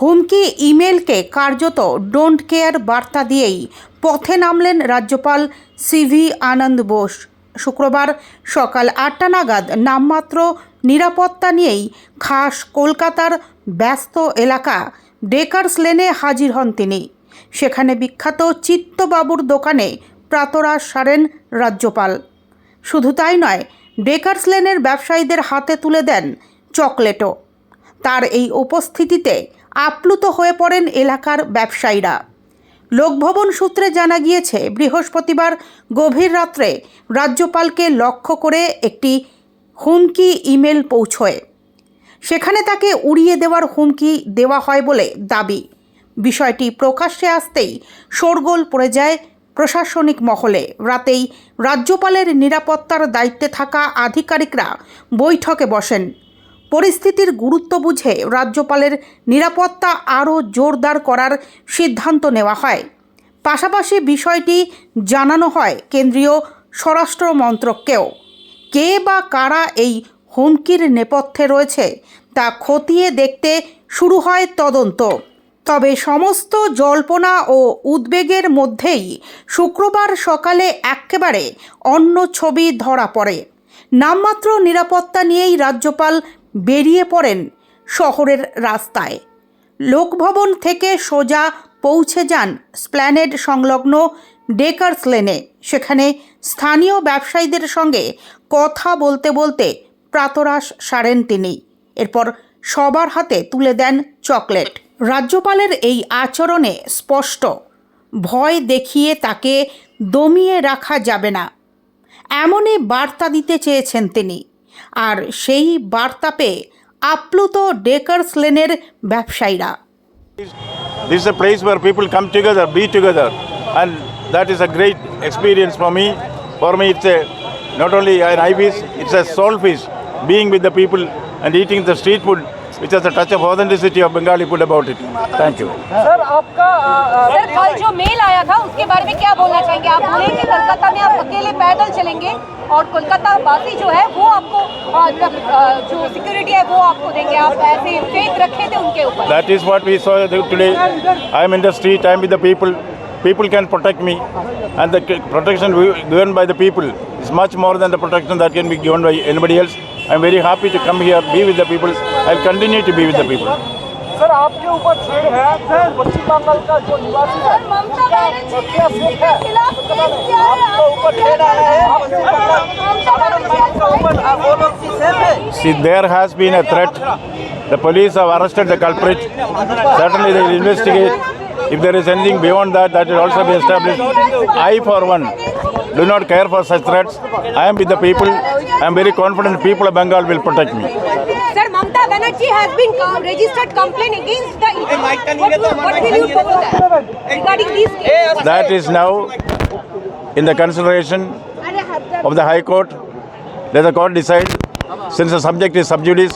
হুমকি ইমেলকে কার্যত don't care বার্তা দিয়েই পথে নামলেন রাজ্যপাল সিভি আনন্দ বোস। শুক্রবার সকাল আটটা নাগাদ নামমাত্র নিরাপত্তা নিয়েই খাস কলকাতার ব্যস্ত এলাকা ডেকার্স লেনে হাজির হন তিনি। সেখানে বিখ্যাত চিত্তবাবুর দোকানে প্রাতরাশ সারেন রাজ্যপাল। শুধু তাই নয়, ডেকার্স লেনের ব্যবসায়ীদের হাতে তুলে দেন চকলেটও। তার এই উপস্থিতিতে আপ্লুত হয়ে পড়েন এলাকার ব্যবসায়ীরা। লোকভবন সূত্রে জানা গিয়েছে, বৃহস্পতিবার গভীর রাত্রে রাজ্যপালকে লক্ষ্য করে একটি হুমকি ইমেল পৌঁছয়। সেখানে তাকে উড়িয়ে দেওয়ার হুমকি দেওয়া হয় বলে দাবি। বিষয়টি প্রকাশ্যে আসতেই শোরগোল পড়ে যায় প্রশাসনিক মহলে। রাতেই রাজ্যপালের নিরাপত্তার দায়িত্বে থাকা আধিকারিকরা বৈঠকে বসেন। পরিস্থিতির গুরুত্ব বুঝে রাজ্যপালের নিরাপত্তা আরও জোরদার করার সিদ্ধান্ত নেওয়া হয়। পাশাপাশি বিষয়টি জানানো হয় কেন্দ্রীয় স্বরাষ্ট্র মন্ত্রককেও। কে বা কারা এই হুমকির নেপথ্যে রয়েছে তা খতিয়ে দেখতে শুরু হয় তদন্ত। তবে সমস্ত জল্পনা ও উদ্বেগের মধ্যেই শুক্রবার সকালে একেবারে অন্য ছবি ধরা পড়ে। নামমাত্র নিরাপত্তা নিয়েই রাজ্যপাল বেরিয়ে পড়েন শহরের রাস্তায়। লোকভবন থেকে সোজা পৌঁছে যান স্প্ল্যানেড সংলগ্ন ডেকার্স লেনে। সেখানে স্থানীয় ব্যবসায়ীদের সঙ্গে কথা বলতে বলতে প্রাতরাশ সারেন তিনি। এরপর সবার হাতে তুলে দেন চকলেট। রাজ্যপালের এই আচরণে স্পষ্ট, ভয় দেখিয়ে তাকে দমিয়ে রাখা যাবে না। এমনই বার্তা দিতে চেয়েছেন তিনি। আর সেই বার্তা পেয়ে আপ্লুত ডেকার্স লেনের ব্যবসায়ীরা This is a place where people come together, be together, and that is a great experience for me. For me, it's a not only an eye feast, it's a soul feast. Being with the people and eating the street food, which has a touch of authenticity of Bengali food about it. Thank you. Sir आपका आ, आ, sir कल जो mail आया था उसके बारे में क्या बोलना चाहेंगे आप बोले कि कोलकाता में आप अकेले पैदल चलेंगे और कोलकाता वासी जो है वो आपको आ, तब, आ, जो सिक्योरिटी है वो आपको देंगे आप ऐसे फेथ रखे थे उनके ऊपर That is what we saw today. I am in the street, I am with the people. People can protect me, and the protection given by the people is much more than the protection that can be given by anybody else. I am very happy to come here, be with the people. I'll continue to be with the people. Sir आपके ऊपर छेड़ है पश्चिम बंगाल का जो निवासी है ममता बनर्जी ने क्या इसी के खिलाफ केस किया है आपके ऊपर छेड़ आया है पश्चिम बंगाल ममता बनर्जी आज ऊपर आप वो लोग की सेफ है See, there has been a threat. The police have arrested the culprit. Certainly, they will investigate. If there is anything beyond that, that will also be established. I, for one, do not care for such threats. I am with the people. I am very confident people of Bengal will protect me. Sir, Banerjee has been registered complaint against the. What, will- what will you do that regarding these cases? That is now in the consideration of the High Court. Let the court decide. Since the subject is sub judice,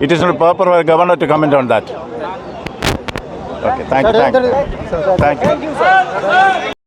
it is not proper for a governor to comment on that. Okay, thank you. Thank you. Thank you.